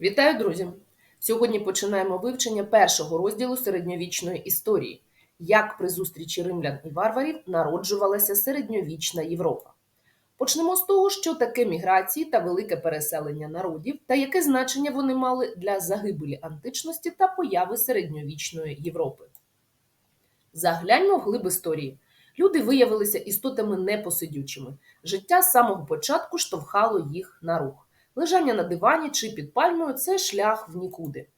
Вітаю, друзі! Сьогодні починаємо вивчення першого розділу середньовічної історії, як при зустрічі римлян і варварів народжувалася середньовічна Європа. Почнемо з того, що таке міграції та велике переселення народів, та яке значення вони мали для загибелі античності та появи середньовічної Європи. Загляньмо в глиб історії. Люди виявилися істотами непосидючими. Життя з самого початку штовхало їх на рух. Лежання на дивані чи під пальмою це шлях в нікуди.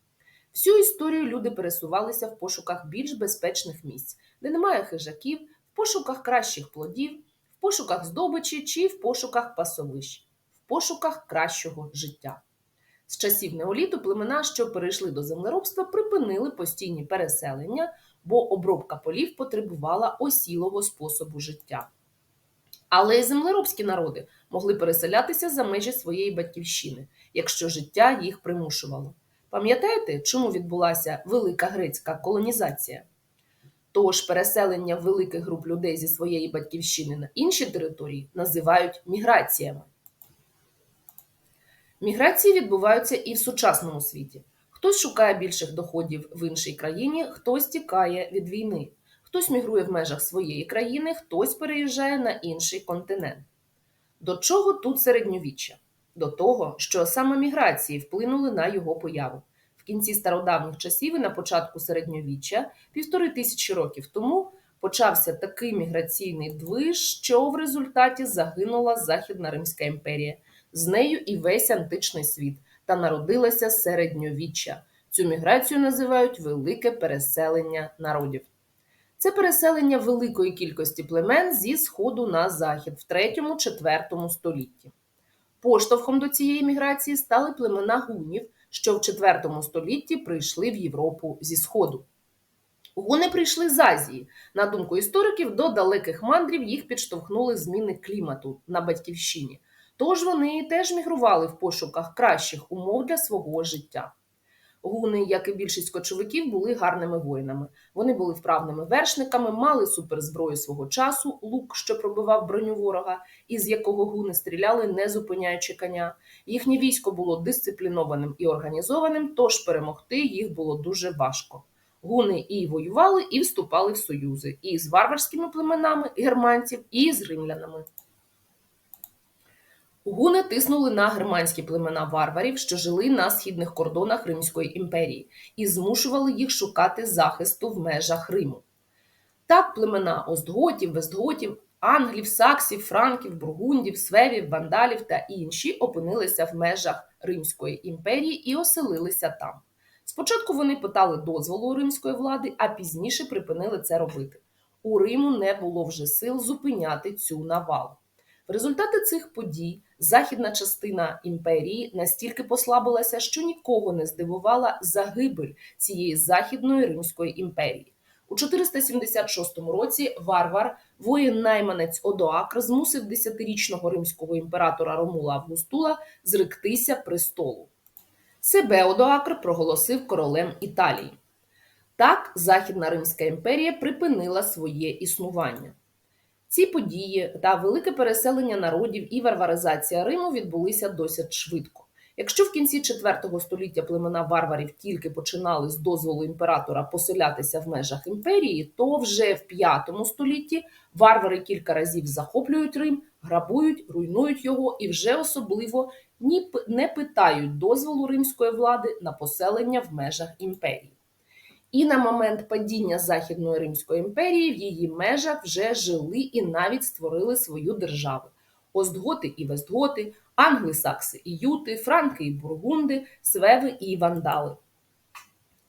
Всю історію люди пересувалися в пошуках більш безпечних місць, де немає хижаків, в пошуках кращих плодів, в пошуках здобичі чи в пошуках пасовищ, в пошуках кращого життя. З часів неоліту племена, що перейшли до землеробства, припинили постійні переселення, бо обробка полів потребувала осілого способу життя. Але й землеробські народи могли переселятися за межі своєї батьківщини, якщо життя їх примушувало. Пам'ятаєте, чому відбулася велика грецька колонізація? Тож переселення великих груп людей зі своєї батьківщини на інші території називають міграціями. Міграції відбуваються і в сучасному світі. Хтось шукає більших доходів в іншій країні, хтось тікає від війни, хтось мігрує в межах своєї країни, хтось переїжджає на інший континент. До чого тут середньовіччя? До того, що саме міграції вплинули на його появу. В кінці стародавніх часів і на початку середньовіччя, півтори тисячі років тому, почався такий міграційний движ, що в результаті загинула Західна Римська імперія, з нею і весь античний світ, та народилася середньовіччя. Цю міграцію називають велике переселення народів. Це переселення великої кількості племен зі сходу на захід в 3-4 столітті. Поштовхом до цієї міграції стали племена гунів, що в 4 столітті прийшли в Європу зі сходу. Гуни прийшли з Азії. На думку істориків, до далеких мандрів їх підштовхнули зміни клімату на батьківщині. Тож вони теж мігрували в пошуках кращих умов для свого життя. Гуни, як і більшість кочовиків, були гарними воїнами. Вони були вправними вершниками, мали суперзброю свого часу, лук, що пробивав броню ворога, із якого гуни стріляли, не зупиняючи коня. Їхнє військо було дисциплінованим і організованим, тож перемогти їх було дуже важко. Гуни і воювали, і вступали в союзи і з варварськими племенами германців, і з римлянами. Гуни тиснули на германські племена варварів, що жили на східних кордонах Римської імперії, і змушували їх шукати захисту в межах Риму. Так, племена Остготів, Вестготів, англів, саксів, франків, бургундів, свевів, вандалів та інші опинилися в межах Римської імперії і оселилися там. Спочатку вони питали дозволу у римської влади, а пізніше припинили це робити. У Риму не було вже сил зупиняти цю навалу. В результаті цих подій західна частина імперії настільки послабилася, що нікого не здивувала загибель цієї західної Римської імперії. У 476 році варвар, воїн-найманець Одоакр, змусив десятирічного римського імператора Ромула Августула зректися престолу. Себе Одоакр проголосив королем Італії. Так, Західна Римська імперія припинила своє існування. Ці події та велике переселення народів і варваризація Риму відбулися досить швидко. Якщо в кінці IV століття племена варварів тільки починали з дозволу імператора поселятися в межах імперії, то вже в V столітті варвари кілька разів захоплюють Рим, грабують, руйнують його і вже особливо не питають дозволу римської влади на поселення в межах імперії. І на момент падіння Західної Римської імперії в її межах вже жили і навіть створили свою державу: Остготи і Вестготи, англисакси і юти, франки і бургунди, свеви і вандали.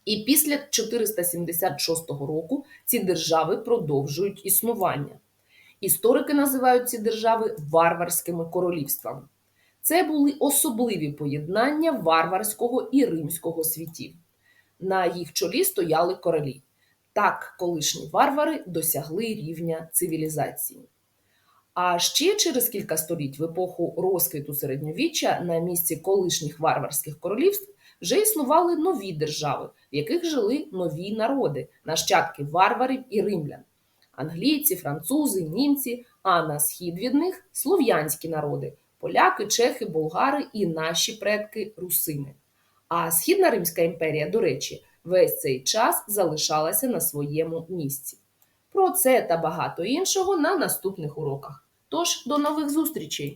І після 476 року ці держави продовжують існування. Історики називають ці держави варварськими королівствами. Це були особливі поєднання варварського і римського світів. На їх чолі стояли королі. Так, колишні варвари досягли рівня цивілізації. А ще через кілька століть в епоху розквіту середньовіччя на місці колишніх варварських королівств вже існували нові держави, в яких жили нові народи, нащадки варварів і римлян англійці, французи, німці, а на схід від них слов'янські народи поляки, чехи, болгари і наші предки русини. А Східна Римська імперія, до речі, весь цей час залишалася на своєму місці. Про це та багато іншого на наступних уроках. Тож до нових зустрічей!